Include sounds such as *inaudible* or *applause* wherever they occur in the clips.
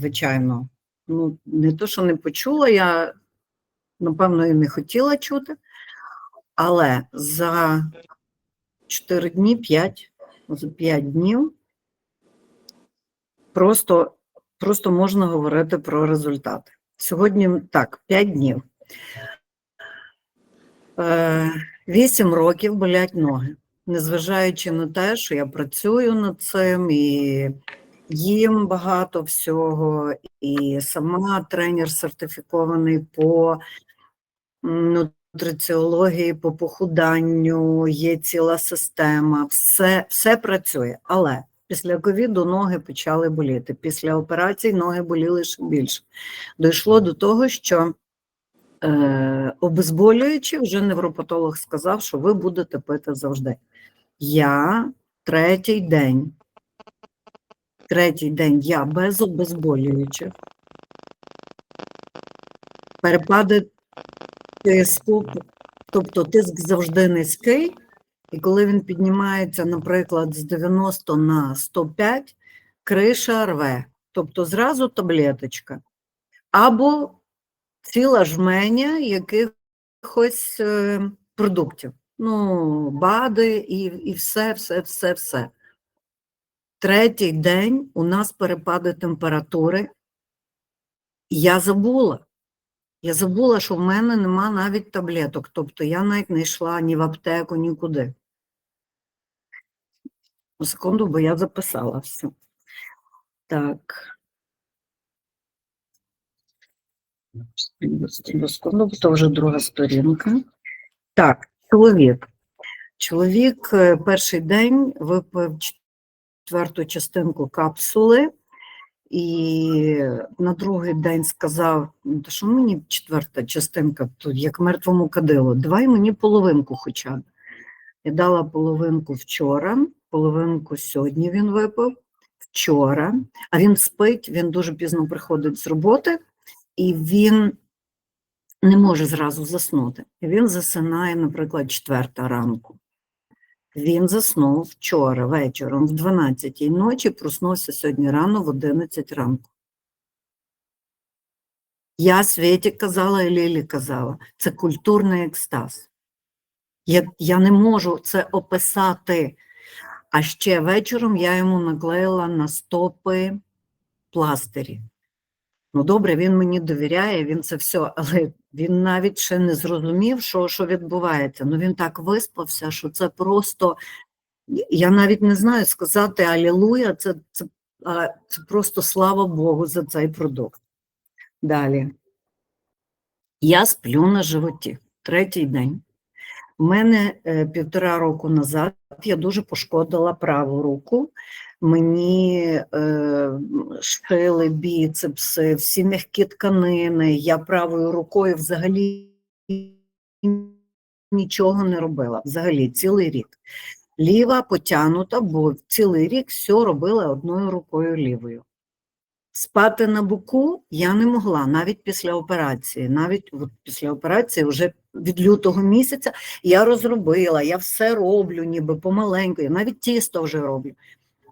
звичайно. Ну, не то, що не почула, я, напевно, і не хотіла чути, але за 4 дні, 5, за 5 днів просто, просто можна говорити про результати. Сьогодні так, 5 днів. Е, 8 років болять ноги, незважаючи на те, що я працюю над цим і їм багато всього, і сама тренер сертифікований по нутриціології, по похуданню, є ціла система, все, все працює. Але після ковіду ноги почали боліти. Після операцій ноги боліли ще більше. Дійшло до того, що е, обезболюючи, вже невропатолог сказав, що ви будете пити завжди. Я третій день третій день я без обезболюючих. Перепади тиску, тобто тиск завжди низький, і коли він піднімається, наприклад, з 90 на 105, криша рве, тобто зразу таблеточка. Або ціла жменя якихось е, продуктів. Ну, БАДи і, і все, все, все, все. Третій день у нас перепади температури. Я забула. Я забула, що в мене нема навіть таблеток. Тобто я навіть не йшла ні в аптеку, нікуди. Секунду, бо я записала все. Так. Секунду, бо то вже друга сторінка. Так, чоловік. Чоловік е, перший день випив четверту частинку капсули, і на другий день сказав: «Ну, та що мені четверта частинка, тут як мертвому кадилу, давай мені половинку хоча б. Я дала половинку вчора, половинку сьогодні він випив, вчора, а він спить, він дуже пізно приходить з роботи, і він не може зразу заснути. Він засинає, наприклад, четверта ранку. Він заснув вчора вечором в 12 ночі, проснувся сьогодні рано в 11 ранку. Я Світі казала і Лілі казала, це культурний екстаз. Я, я не можу це описати. А ще вечором я йому наклеїла на стопи пластирі. Ну, добре, він мені довіряє, він це все, але він навіть ще не зрозумів, що, що відбувається. Ну він так виспався, що це просто. Я навіть не знаю сказати Алілуя, це, це, це просто слава Богу за цей продукт. Далі. Я сплю на животі. Третій день. Мене е, півтора року назад я дуже пошкодила праву руку. Мені е, шили біцепси, всі м'які тканини. Я правою рукою взагалі нічого не робила. Взагалі, цілий рік. Ліва потягнута, бо цілий рік все робила одною рукою лівою. Спати на боку я не могла навіть після операції. Навіть от після операції, вже від лютого місяця, я розробила, я все роблю, ніби помаленьку, я навіть тісто вже роблю.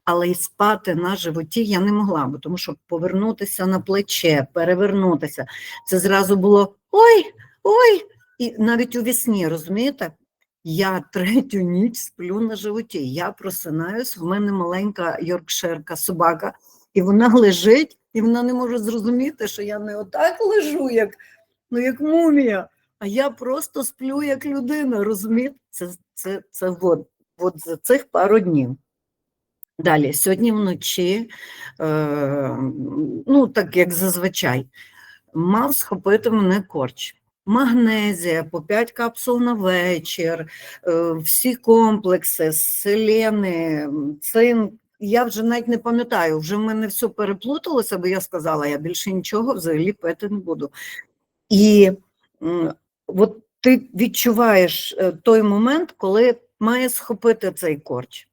Але й спати на животі я не могла, бо тому що повернутися на плече, перевернутися. Це зразу було ой, ой! І навіть у вісні, розумієте? Я третю ніч сплю на животі. Я просинаюсь, в мене маленька йоркширка собака, і вона лежить, і вона не може зрозуміти, що я не отак лежу, як, ну, як мумія, а я просто сплю як людина, розумієте? Це, це, це от, от за цих пару днів. Далі, сьогодні вночі, е, ну так як зазвичай, мав схопити мене корч. Магнезія по 5 капсул на вечір, е, всі комплекси, селени, цинк. Я вже навіть не пам'ятаю, вже в мене все переплуталося, бо я сказала, я більше нічого взагалі пити не буду. І от ти відчуваєш е, той момент, коли має схопити цей корч.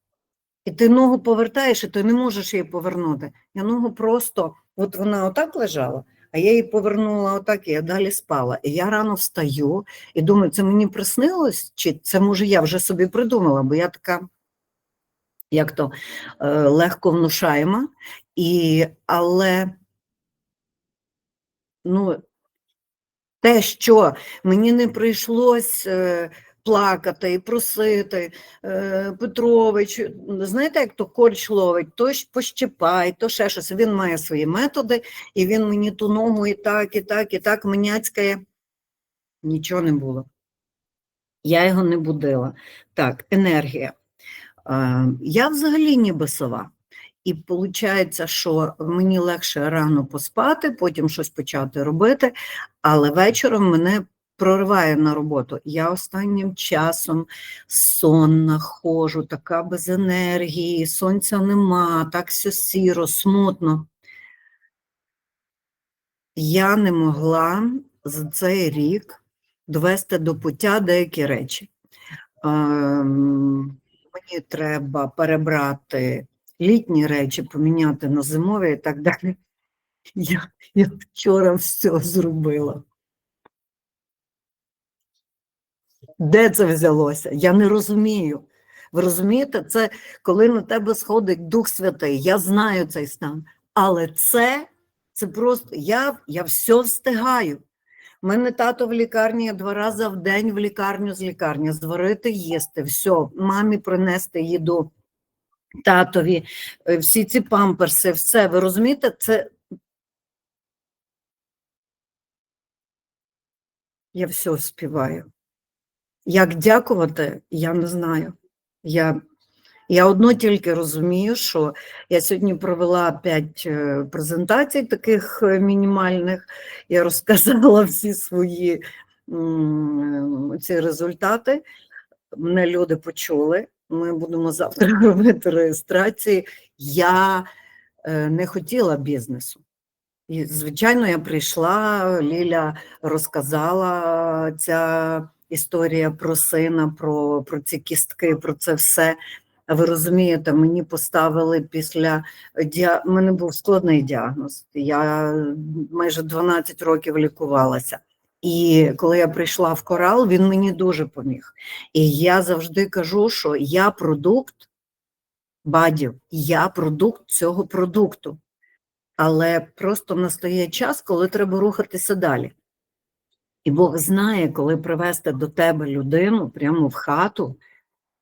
І ти ногу повертаєш, і ти не можеш її повернути. Я ногу просто, от вона отак лежала, а я її повернула отак, і я далі спала. І я рано встаю і думаю, це мені приснилось, чи це може я вже собі придумала, бо я така, як то е, легко внушаєма, і, але ну, те, що мені не прийшлось е, плакати і просити, е, Петрович, знаєте, як то корч ловить, то пощипай, то ще щось. Він має свої методи, і він мені ту ногу і так, і так, і так маняцькає. Нічого не було. Я його не будила. Так, енергія. Е, Я взагалі ніби сова. І виходить, що мені легше рано поспати, потім щось почати робити, але вечором мене прориває на роботу. Я останнім часом сонна ходжу, така без енергії, сонця нема, так все сіро, смутно. Я не могла за цей рік довести до пуття деякі речі. Ем, Мені треба перебрати літні речі, поміняти на зимові і так далі. Я, я вчора все зробила. Де це взялося? Я не розумію. Ви розумієте, це коли на тебе сходить Дух Святий, я знаю цей стан. Але це, це просто я, я все встигаю. У мене тато в лікарні я два рази в день в лікарню з лікарні, зварити, їсти, все, мамі принести їду, татові, е, всі ці памперси, все. Ви розумієте, це. Я все співаю. Як дякувати, я не знаю. Я я одно тільки розумію, що я сьогодні провела п'ять е, презентацій таких е, мінімальних, я розказала всі свої ці результати. Мене люди почули. Ми будемо завтра *laughs* робити реєстрації. Я е, не хотіла бізнесу. І, звичайно, я прийшла, Ліля розказала ця історія про сина, про, про ці кістки, про це все. А ви розумієте, мені поставили після діа... Мене був складний діагноз. Я майже 12 років лікувалася. І коли я прийшла в корал, він мені дуже поміг. І я завжди кажу, що я продукт бадів, я продукт цього продукту. Але просто настає час, коли треба рухатися далі. І Бог знає, коли привести до тебе людину прямо в хату,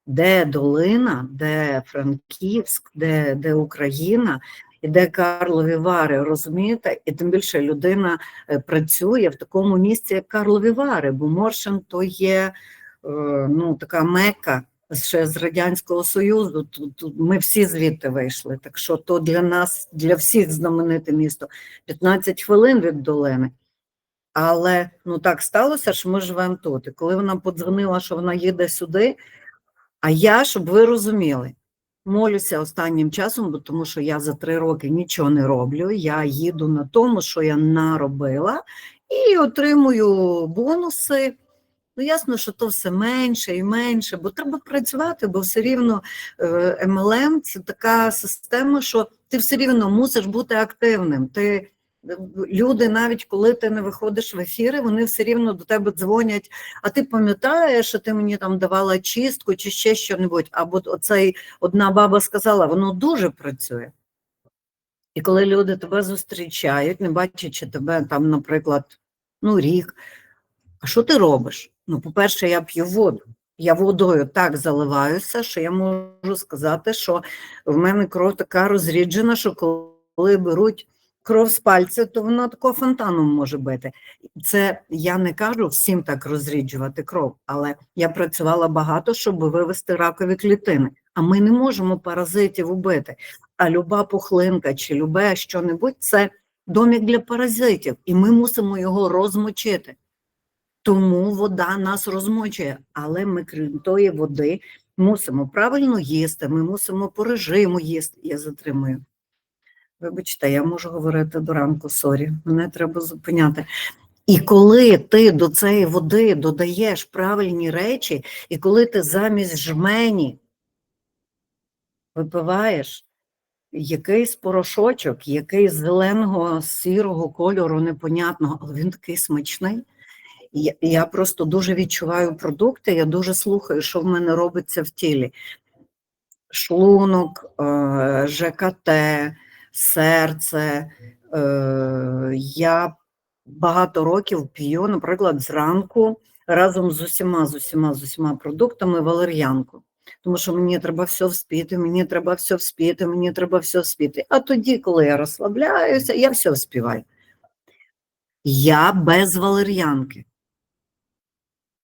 де долина, де Франківськ, де де Україна і де Карлові Вари, розумієте? І тим більше людина е, працює в такому місці, як Карлові Вари, бо Моршин то є е, ну, така мека ще з Радянського Союзу. Тут, тут ми всі звідти вийшли. Так що то для нас, для всіх знамените місто 15 хвилин від долини. Але ну так сталося, що ми живемо тут. І коли вона подзвонила, що вона їде сюди, а я, щоб ви розуміли, молюся останнім часом, бо тому що я за три роки нічого не роблю. Я їду на тому, що я наробила, і отримую бонуси. Ну, ясно, що то все менше і менше, бо треба працювати, бо все рівно MLM е, це така система, що ти все рівно мусиш бути активним. Ти люди, навіть коли ти не виходиш в ефіри, вони все рівно до тебе дзвонять. А ти пам'ятаєш, що ти мені там давала чистку чи ще що-небудь? Або оцей одна баба сказала, воно дуже працює. І коли люди тебе зустрічають, не бачачи тебе там, наприклад, ну, рік, а що ти робиш? Ну, по-перше, я п'ю воду. Я водою так заливаюся, що я можу сказати, що в мене кров така розріджена, що коли беруть кров з пальця, то воно такого фонтаном може бити. Це я не кажу всім так розріджувати кров, але я працювала багато, щоб вивести ракові клітини. А ми не можемо паразитів убити. А люба пухлинка чи любе що-небудь це домік для паразитів, і ми мусимо його розмочити. Тому вода нас розмочує, але ми, крім тої води, мусимо правильно їсти, ми мусимо по режиму їсти. Я затримую. Вибачте, я можу говорити до ранку, сорі, мене треба зупиняти. І коли ти до цієї води додаєш правильні речі, і коли ти замість жмені випиваєш якийсь порошочок, якийсь зеленого, сірого кольору, непонятного, але він такий смачний. Я, просто дуже відчуваю продукти, я дуже слухаю, що в мене робиться в тілі. Шлунок, е, ЖКТ серце. Е, я багато років п'ю, наприклад, зранку разом з усіма, з усіма, з усіма продуктами валер'янку. Тому що мені треба все вспіти, мені треба все вспіти, мені треба все вспіти. А тоді, коли я розслабляюся, я все вспіваю. Я без валер'янки.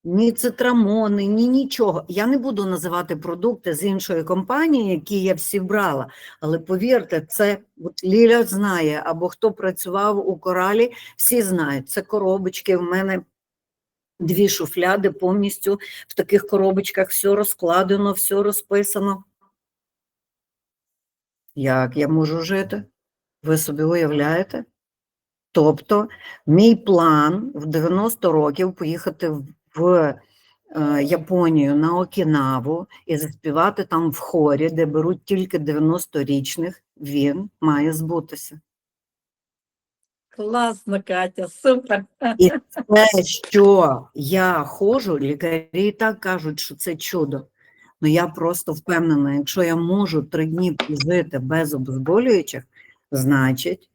Ні цитрамони, ні нічого. Я не буду називати продукти з іншої компанії, які я всі брала. Але повірте, це от Ліля знає, або хто працював у коралі, всі знають. Це коробочки. В мене дві шуфляди повністю в таких коробочках все розкладено, все розписано. Як я можу жити? Ви собі уявляєте? Тобто, мій план в 90 років поїхати в- в е, Японію на Окінаву і заспівати там в хорі, де беруть тільки 90-річних, він має збутися. Класно, Катя, супер. І те, що я ходжу, лікарі і так кажуть, що це чудо. Ну я просто впевнена, якщо я можу три дні жити без обезболюючих, значить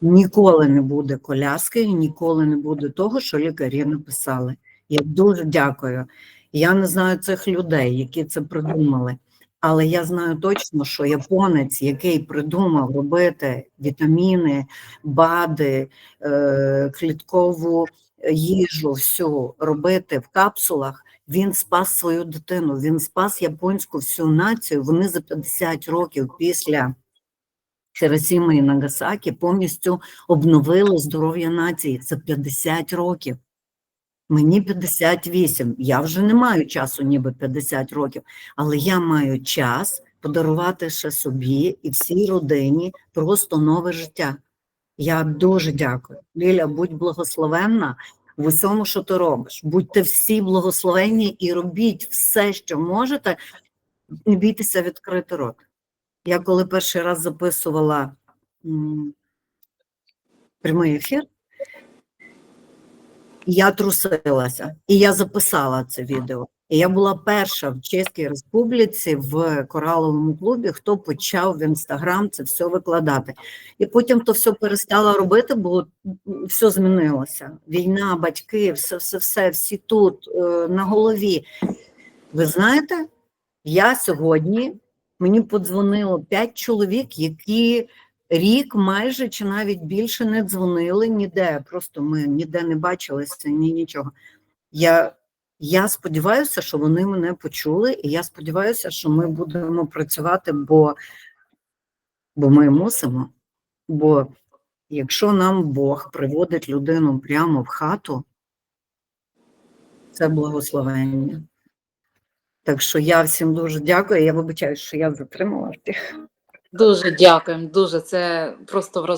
ніколи не буде коляски ніколи не буде того, що лікарі написали. Я дуже дякую. Я не знаю цих людей, які це придумали. Але я знаю точно, що японець, який придумав робити вітаміни, БАДи, е, кліткову їжу, всю робити в капсулах, він спас свою дитину, він спас японську всю націю. Вони за 50 років після Хіросіми і Нагасакі повністю обновили здоров'я нації. Це 50 років. Мені 58. Я вже не маю часу, ніби 50 років, але я маю час подарувати ще собі і всій родині просто нове життя. Я дуже дякую. Ліля, будь благословенна в усьому, що ти робиш. Будьте всі благословенні і робіть все, що можете. Не бійтеся відкрити рот. Я коли перший раз записувала прямий ефір, я трусилася, і я записала це відео. І я була перша в Чеській Республіці в кораловому клубі, хто почав в інстаграм це все викладати. І потім то все перестала робити, бо все змінилося. Війна, батьки, все, все, все, всі тут, е, на голові. Ви знаєте, я сьогодні мені подзвонило п'ять чоловік, які рік майже чи навіть більше не дзвонили ніде. Просто ми ніде не бачилися, ні нічого. Я, я сподіваюся, що вони мене почули, і я сподіваюся, що ми будемо працювати, бо, бо ми мусимо. Бо якщо нам Бог приводить людину прямо в хату, це благословення. Так що я всім дуже дякую. Я вибачаю, що я затримала. Дуже дякуємо, дуже це просто вражає.